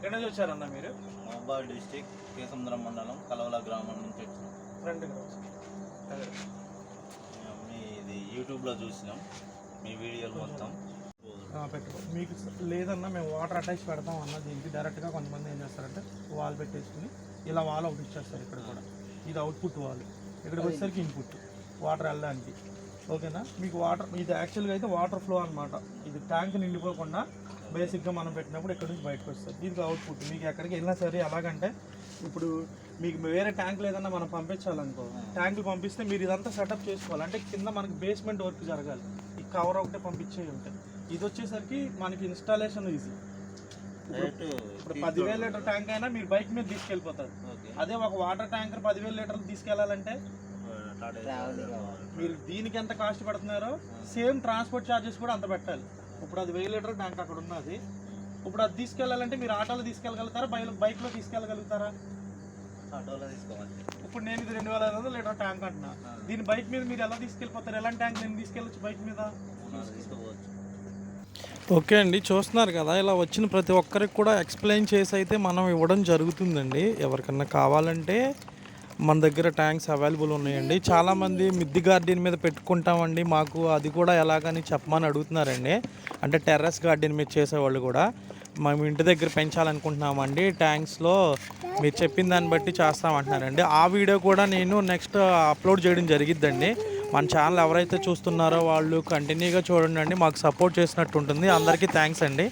ఎక్కడి నుంచి వచ్చారన్న మీరు? మహబాద్ డిస్టిక్ కేసముద్రం మండలం కలవల గ్రామం నుంచి వచ్చినాం. ఫ్రెండ్ మేము మీ ఇది యూట్యూబ్లో చూసినాం. మీ వీడియోలు మొత్తం. పెట్టుకో మీకు లేదన్నా మేము వాటర్ అటాచ్ పెడతాం అన్న దీనికి డైరెక్ట్గా కొంతమంది ఏం చేస్తారంటే వాల్ పెట్టేసుకుని ఇలా వాల్ ఒకటి ఇచ్చేస్తారు ఇక్కడ కూడా. ఇది అవుట్పుట్ వాల్. ఇక్కడికి వచ్చేసరికి ఇన్పుట్. వాటర్ వెళ్ళడానికి. ఓకేనా? మీకు వాటర్ ఇది యాక్చువల్గా అయితే వాటర్ ఫ్లో అన్నమాట. ఇది ట్యాంక్ నిండిపోకుండా బేసిక్గా మనం పెట్టినప్పుడు ఇక్కడ నుంచి బయటకు వస్తుంది? దీనికి అవుట్పుట్. మీకు ఎక్కడికి వెళ్ళినా సరే ఎలాగంటే ఇప్పుడు మీకు వేరే ట్యాంకులు ఏదన్నా మనం పంపించాలనుకో ట్యాంకులు పంపిస్తే మీరు ఇదంతా సెటప్ చేసుకోవాలి. అంటే కింద మనకి బేస్మెంట్ వర్క్ జరగాలి. ఈ కవర్ ఒకటే పంపించే ఉంటాయి ఇది వచ్చేసరికి మనకి ఇన్స్టాలేషన్ ఈజీ డైరెక్ట్ ఇప్పుడు పదివేల లీటర్ ట్యాంక్ అయినా మీరు బైక్ మీద తీసుకెళ్ళిపోతారు. ఓకే. అదే ఒక వాటర్ ట్యాంకర్ పదివేల లీటర్లు తీసుకెళ్ళాలంటే మీరు దీనికి ఎంత కాస్ట్ పడుతున్నారో సేమ్ ట్రాన్స్పోర్ట్ ఛార్జెస్ కూడా అంత పెట్టాలి. ఇప్పుడు అది వెయ్యి లీటర్ ట్యాంక్ అక్కడ ఉన్నది ఇప్పుడు అది తీసుకెళ్ళాలంటే మీరు ఆటోలో తీసుకెళ్ళగలుగుతారా? బైక్ బైక్లో తీసుకెళ్ళగలుగుతారా? ఆటోలో తీసుకోవాలి. ఇప్పుడు నేను ఇది రెండు వేల ఐదు వందల లీటర్ ట్యాంక్ అంటున్నా. దీని బైక్ మీద మీరు ఎలా తీసుకెళ్ళిపోతారు? ఎలాంటి ట్యాంక్ నేను తీసుకెళ్ళొచ్చు బైక్ మీద? తీసుకోవచ్చు. ఓకే అండి చూస్తున్నారు కదా ఇలా వచ్చిన ప్రతి ఒక్కరికి కూడా ఎక్స్ప్లెయిన్ చేసి అయితే మనం ఇవ్వడం జరుగుతుందండి. ఎవరికన్నా కావాలంటే మన దగ్గర ట్యాంక్స్ అవైలబుల్ ఉన్నాయండి. చాలామంది మిద్ది గార్డెన్ మీద పెట్టుకుంటామండి. మాకు అది కూడా ఎలాగని చెప్పమని అడుగుతున్నారండి. అంటే టెర్రస్ గార్డెన్ మీద చేసేవాళ్ళు కూడా. మేము ఇంటి దగ్గర పెంచాలనుకుంటున్నామండి. ట్యాంక్స్లో మీరు చెప్పిన దాన్ని బట్టి చేస్తామంటున్నారండి. ఆ వీడియో కూడా నేను నెక్స్ట్ అప్లోడ్ చేయడం జరిగిద్దండి. మన ఛానల్ ఎవరైతే చూస్తున్నారో వాళ్ళు కంటిన్యూగా చూడండి మాకు సపోర్ట్ చేసినట్టు ఉంటుంది. అందరికీ థ్యాంక్స్ అండి.